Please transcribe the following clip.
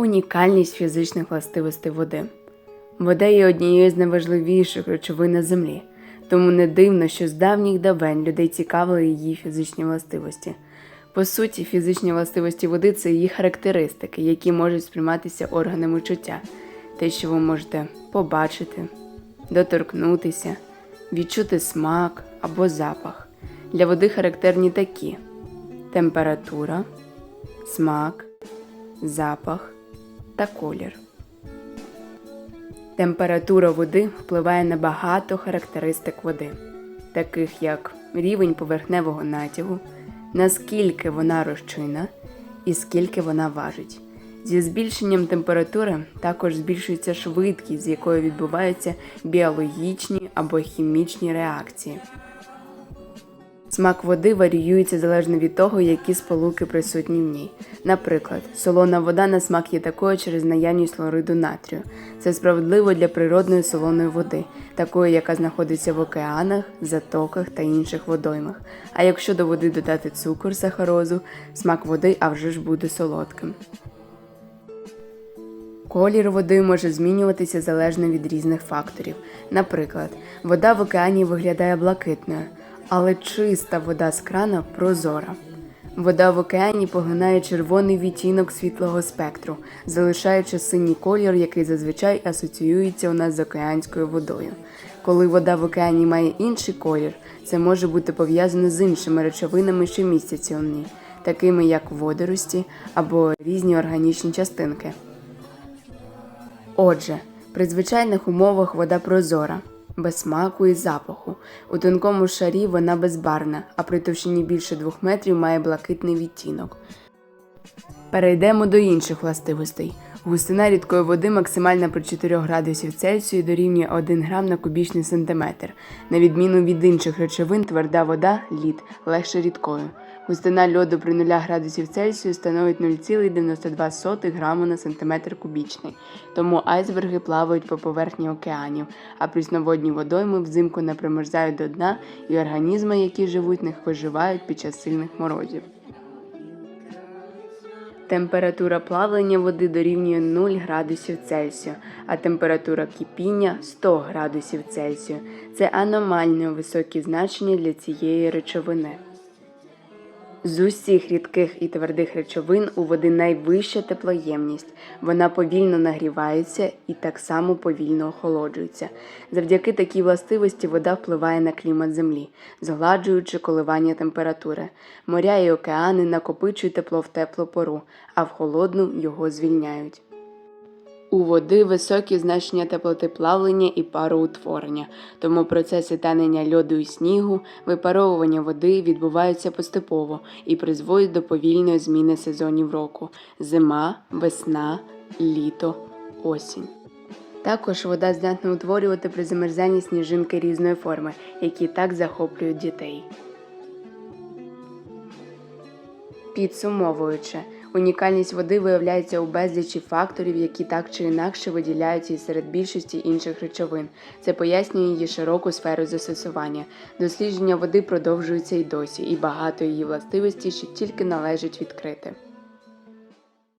Унікальність фізичних властивостей води. Вода є однією з найважливіших речовин на землі, тому не дивно, що з давніх давен людей цікавили її фізичні властивості. По суті, фізичні властивості води це її характеристики, які можуть сприйматися органами чуття, те, що ви можете побачити, доторкнутися, відчути смак або запах. Для води характерні такі: температура, смак, запах та колір. Температура води впливає на багато характеристик води, таких як рівень поверхневого натягу, наскільки вона розчинна і скільки вона важить. Зі збільшенням температури також збільшується швидкість, з якою відбуваються біологічні або хімічні реакції. Смак води варіюється залежно від того, які сполуки присутні в ній. Наприклад, солона вода на смак є такою через наявність хлориду натрію. Це справедливо для природної солоної води, такої, яка знаходиться в океанах, затоках та інших водоймах. А якщо до води додати цукор, сахарозу, смак води а вже ж буде солодким. Колір води може змінюватися залежно від різних факторів. Наприклад, вода в океані виглядає блакитною, але чиста вода з крана прозора. Вода в океані поглинає червоний відтінок світлого спектру, залишаючи синій колір, який зазвичай асоціюється у нас з океанською водою. Коли вода в океані має інший колір, це може бути пов'язано з іншими речовинами, що містяться у ній, такими як водорості або різні органічні частинки. Отже, при звичайних умовах вода прозора, без смаку і запаху. У тонкому шарі вона безбарна, а при товщині більше 2 метрів має блакитний відтінок. Перейдемо до інших властивостей. Густина рідкої води максимальна при 4 градусів Цельсію дорівнює 1 грам на кубічний сантиметр. На відміну від інших речовин, тверда вода лід легше рідкою. Густина льоду при 0 градусів Цельсію становить 0,92 граму на сантиметр кубічний. Тому айсберги плавають по поверхні океанів, а прісноводні водойми взимку не примерзають до дна, і організми, які живуть них, виживають під час сильних морозів. Температура плавлення води дорівнює 0 градусів Цельсію, а температура кипіння 100 градусів Цельсію. Це аномально високі значення для цієї речовини. З усіх рідких і твердих речовин у води найвища теплоємність. Вона повільно нагрівається і так само повільно охолоджується. Завдяки такій властивості вода впливає на клімат Землі, згладжуючи коливання температури. Моря і океани накопичують тепло в теплу пору, а в холодну його звільняють. У води високі значення теплоти плавлення і пароутворення, тому процеси танення льоду і снігу, випаровування води відбуваються поступово і призводять до повільної зміни сезонів року зима, весна, літо, осінь. Також вода здатна утворювати при замерзанні сніжинки різної форми, які так захоплюють дітей. Підсумовуючи, унікальність води виявляється у безлічі факторів, які так чи інакше виділяються і серед більшості інших речовин. Це пояснює її широку сферу застосування. Дослідження води продовжується й досі, і багато її властивостей ще тільки належить відкрити.